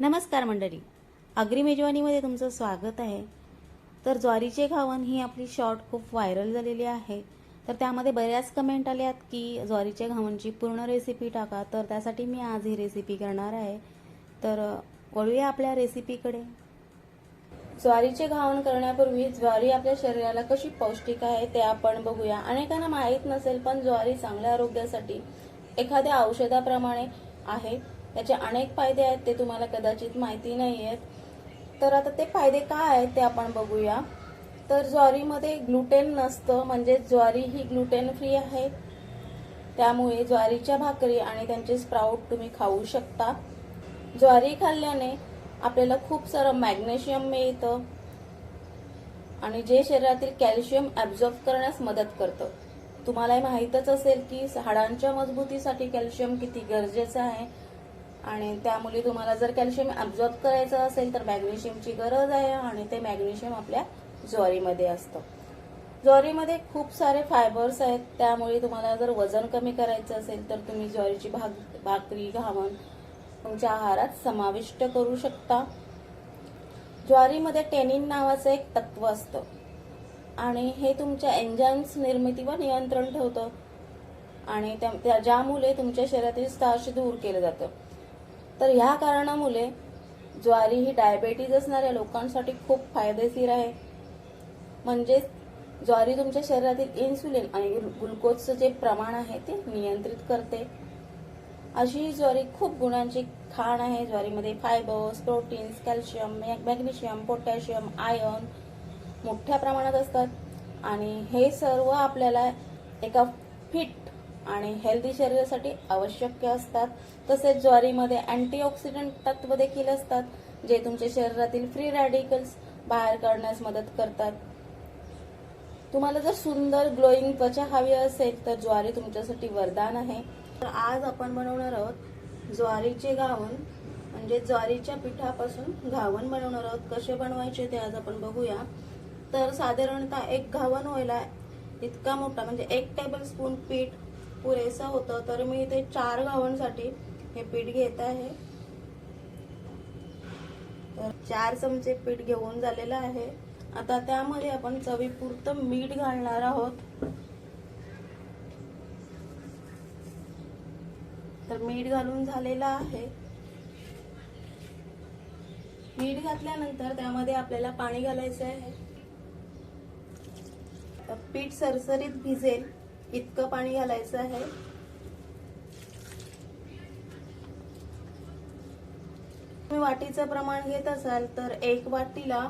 नमस्कार मंडळी. अग्री मेजवानीमध्ये तुमचं स्वागत आहे. तर ज्वारीचे घावन ही आपली शॉर्ट खूप व्हायरल झालेली आहे. तर त्यामध्ये बऱ्याच कमेंट आल्यात की ज्वारीच्या घावनची पूर्ण रेसिपी टाका. तर त्यासाठी मी आज ही रेसिपी करणार आहे. तर वळूया आपल्या रेसिपीकडे ज्वारीचे घावन करण्यापूर्वी ज्वारी आपल्या शरीराला कशी पौष्टिक आहे ते आपण बघूया. अनेकांना माहीत नसेल पण ज्वारी चांगल्या आरोग्यासाठी एखाद्या औषधाप्रमाणे आहे. त्याचे अनेक फायदे आहेत ते तुम्हाला कदाचित माहिती नाही आहेत तर आता ते फायदे काय आहेत ते आपण बघूया. तर ज्वारीमध्ये ग्लुटेन नसतं म्हणजे ज्वारी ही ग्लुटेन फ्री आहे. त्यामुळे ज्वारीच्या भाकरी आणि त्यांचे स्प्राऊट तुम्ही खाऊ शकता. ज्वारी खाल्ल्याने आपल्याला खूप सारं मॅग्नेशियम मिळतं आणि जे शरीरातील कॅल्शियम ॲब्झॉर्ब करण्यास मदत करतं. तुम्हाला माहीतच असेल की हाडांच्या मजबूतीसाठी कॅल्शियम किती गरजेचं आहे. आणि त्यामुळे तुम्हाला जर कॅल्शियम ॲब्झॉर्ब करायचं असेल तर मॅग्नेशियमची गरज आहे आणि ते मॅग्नेशियम आपल्या ज्वारीमध्ये असतं. ज्वारीमध्ये खूप सारे फायबर्स आहेत त्यामुळे तुम्हाला जर वजन कमी करायचं असेल तर तुम्ही ज्वारीची भाक भाकरी घावन तुमच्या आहारात समाविष्ट करू शकता. ज्वारीमध्ये टेनिन नावाचं एक तत्व असतं आणि हे तुमच्या एन्झाईम्स निर्मितीवर नियंत्रण ठेवतं आणि त्या त्या- ज्यामुळे तुमच्या शरीरातील स्टार्च दूर केलं जातं. तर ह्या कारणामुळे ज्वारी ही डायबेटीज असणाऱ्या लोकांसाठी खूप फायदेशीर आहे. म्हणजेच ज्वारी तुमच्या शरीरातील इन्सुलिन आणि ग्लुकोजचं जे प्रमाण आहे ते नियंत्रित करते. अशी ही ज्वारी खूप गुणांची खाण आहे. ज्वारीमध्ये fibres proteins calcium magnesium potassium iron मोठ्या प्रमाणात असतात. आणि हे सर्व आपल्याला एका फिट आणि हेल्दी शरीरासाठी आवश्यक असतात. तसेच ज्वारीमध्ये अँटीऑक्सिडंट तत्व देखील असतात जे तुमच्या शरीरातील फ्री रॅडिकल्स बाहेर काढण्यास मदत करतात. तुम्हाला जर सुंदर ग्लोईंग त्वचा हवी असेल तर ज्वारी तुमच्यासाठी वरदान आहे. तर आज आपण बनवणार आहोत ज्वारीचे घावन म्हणजे ज्वारीच्या पिठापासून घावन बनवणार आहोत. कसे बनवायचे ते आज आपण बघूया. तर साधारणतः एक घावन व्हायला इतका मोठा म्हणजे एक टेबल स्पून पीठ पुरेसं होतं तर मी इथे चार गावांसाठी हे पीठ घेत आहे. तर चार चमचे पीठ घेऊन झालेलं आहे. आता त्यामध्ये आपण चवीपुरतं मीठ घालणार आहोत. तर मीठ घालून झालेलं आहे. मीठ घातल्यानंतर त्यामध्ये आपल्याला पाणी घालायचं आहे. पीठ सरसरीत भिजेल. इतकं पाणी घालायचं आहे. तुम्ही वाटीचं प्रमाण घेत असाल तर एक वाटीला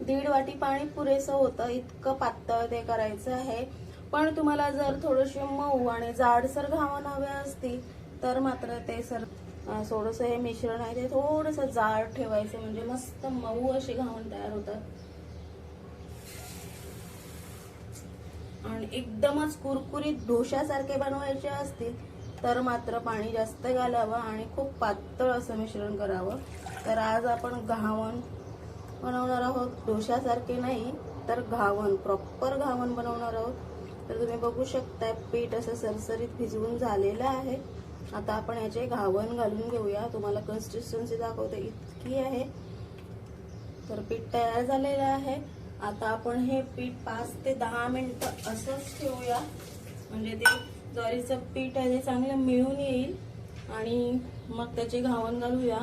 दीड वाटी पाणी पुरेसं होतं इतकं पातळ ते करायचं आहे. पण तुम्हाला जर थोडेसे मऊ आणि जाडसर घावण हवे असतील तर मात्र ते सर थोडंसं हे मिश्रण आहे ते थोडंसं जाड ठेवायचं म्हणजे मस्त मऊ अशी घावण तयार होतात. आणि एकदमच कुरकुरीत ढोशासारखे बनवायचे असतील तर मात्र पाणी जास्त घालावं आणि खूप पातळ असं मिश्रण करावं. तर आज आपण घावण बनवणार आहोत. डोशासारखे नाही तर घावण प्रॉपर घावण बनवणार आहोत. तर तुम्ही बघू शकता पीठ असं सरसरीत भिजवून झालेलं आहे. आता आपण याचे घावण घालून घेऊया. तुम्हाला कन्सिस्टन्सी दाखवते इतकी आहे. तर पीठ तयार झालेलं आहे. आता आपण हे पीठ पाच ते दहा मिनटं असंच ठेवूया. म्हणजे ते ज्वारीचं पीठ आहे ते चांगलं मिळून येईल. आणि मग त्याचे घावण घालूया.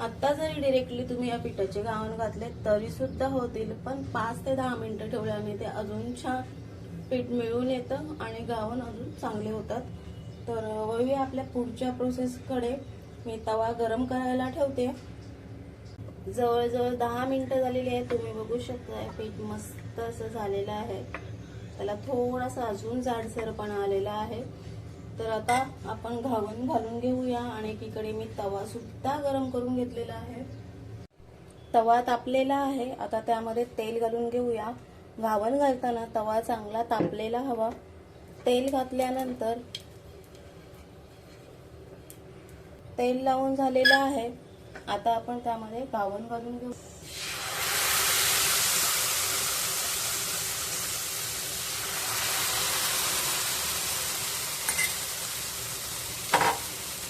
आत्ता जरी डिरेक्टली तुम्ही या पिठाचे घावण घातले तरी सुद्धा होतील. पण पाच ते दहा मिनिटं ठेवल्याने ते अजून छान पीठ मिळून येतं आणि घावण अजून चांगले होतात. तर वळूया आपल्या पुढच्या प्रोसेसकडे मी तवा गरम करायला ठेवते. जवळजवळ दहा मिनिटं झालेली आहे तुम्ही बघू शकता पीठ मस्त असं झालेलं आहे. त्याला थोडासा अजून जाडसरपणा आलेला आहे. तर आता आपण घावून घालून घेऊया आणि एकीकडे मी तवा सुद्धा गरम करून घेतलेला आहे. तवा तापलेला आहे. आता त्यामध्ये तेल घालून घेऊया. घावण घालताना तवा चांगला तापलेला हवा. तेल घातल्यानंतर तेल लावून झालेलं आहे. आता आपण त्यामध्ये घावण घालून घेऊ.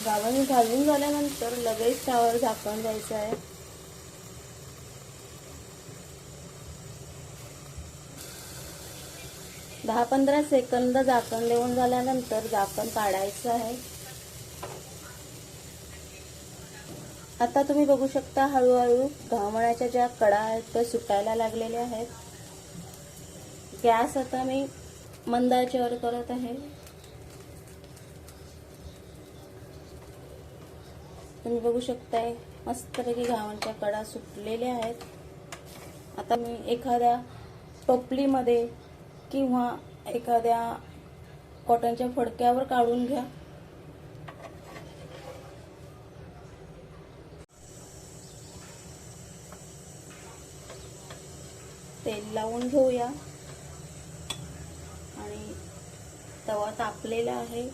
गावन घालून झाल्यानंतर लगेच त्यावर झाकण द्यायचं आहे. दहा पंधरा सेकंद झाकण देऊन झाल्यानंतर झाकण काढायचं आहे. आता तुम्ही बघू शकता हळूहळू घावण्याच्या ज्या कडा आहेत त्या सुटायला लागलेल्या आहेत. गॅस आता मी मंदाच्यावर करत आहे. तुम्ही बघू शकताय मस्तपैकी घावणच्या कडा सुटलेल्या आहेत. आता मी एखाद्या टोपलीमध्ये किंवा एखाद्या कॉटनच्या फडक्यावर काढून घ्या तेल लावून घेऊया. आणि तवा तापलेला आहे.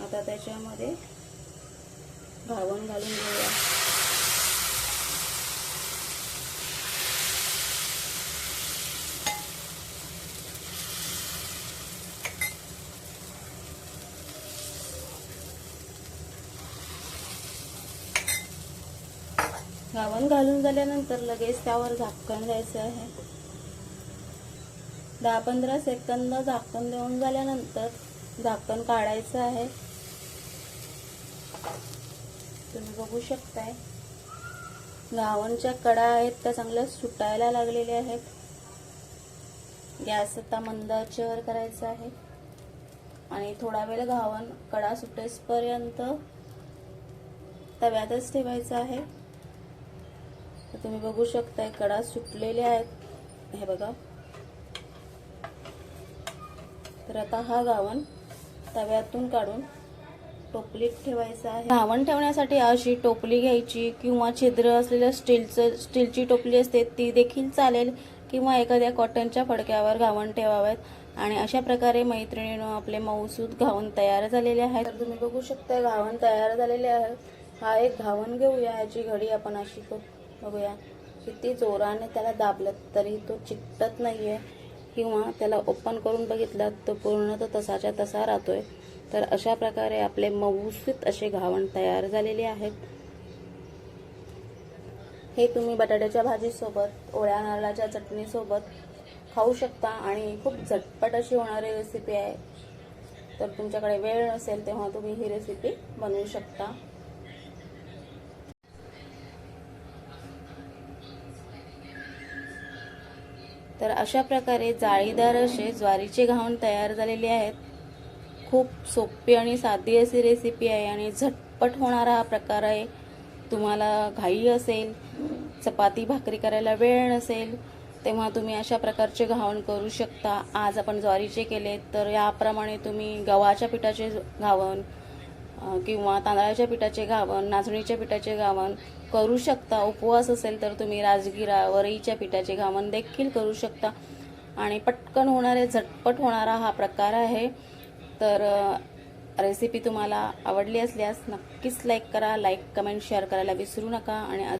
आता त्याच्यामध्ये घावण घालून घेऊया. घावण घालून झाल्यानंतर लगेच त्यावर झाकण द्यायचं आहे. दहा पंधरा सेकंद झाकण देऊन झाल्यानंतर झाकण काढायचं आहे. तुम्ही बघू शकताय. घावणच्या कडा आहेत त्या चांगल्या सुटायला लागलेल्या आहेत. गॅस आता मंद आचेवर करायचा आहे. आणि थोडा वेळ घावण कडा सुटेसपर्यंत तव्यातच ठेवायचं आहे. तर तुम्ही बघू शकताय कडा सुटलेल्या आहेत. हे बघा. तर आता हा गावण तव्यातून काढून टोपलीत ठेवायचा आहे. गावण ठेवण्यासाठी अशी टोपली घ्यायची किंवा छिद्र असलेल्या स्टीलचं स्टीलची टोपली असते ती देखील चालेल किंवा एखाद्या कॉटनच्या फडक्यावर गावण ठेवावेत. आणि अशा प्रकारे मैत्रिणीनं आपले मऊसूद घावण तयार झालेले आहेत. तर तुम्ही बघू शकता घावण तयार झालेले आहे. हा एक घावण घेऊया ह्याची घडी आपण अशी बघूया. किती जोराने त्याला दाबलं तरी तो चिकटत आहे किंवा त्याला ओपन करून बघितलात तर पूर्ण तो तसाच्या तसा राहतोय. तर अशा प्रकारे आपले मऊसूत असे घावण तयार झालेले आहेत. हे तुम्ही बटाट्याच्या भाजीसोबत ओळ्या नारळाच्या चटणीसोबत खाऊ शकता आणि खूप झटपट अशी होणारी रेसिपी आहे. तर तुमच्याकडे वेळ नसेल तेव्हा तुम्ही ही रेसिपी बनवू शकता. तर अशा प्रकारे जाळीदार असे ज्वारीचे घावण तयार झालेले आहेत. खूप सोपी आणि साधी अशी रेसिपी आहे आणि झटपट होणारा हा प्रकार आहे. तुम्हाला घाई असेल चपाती भाकरी करायला वेळ नसेल तेव्हा तुम्ही अशा प्रकारचे घावण करू शकता. आज आपण ज्वारीचे केले तर याप्रमाणे तुम्ही गव्हाच्या पिठाचे घावण किंवा तांदळाच्या पिठाचे घावण नाचणीच्या पिठाचे घावण करू शकता. उपवास असेल तर तुम्ही राजगिरा वरईच्या पिठाचे घावण देखील करू शकता. आणि पटकन होणारे झटपट होणारा हा प्रकार आहे. तर रेसिपी तुम्हाला आवडली असल्यास नक्कीच लाईक करा. लाईक कमेंट शेअर करायला विसरू नका. आणि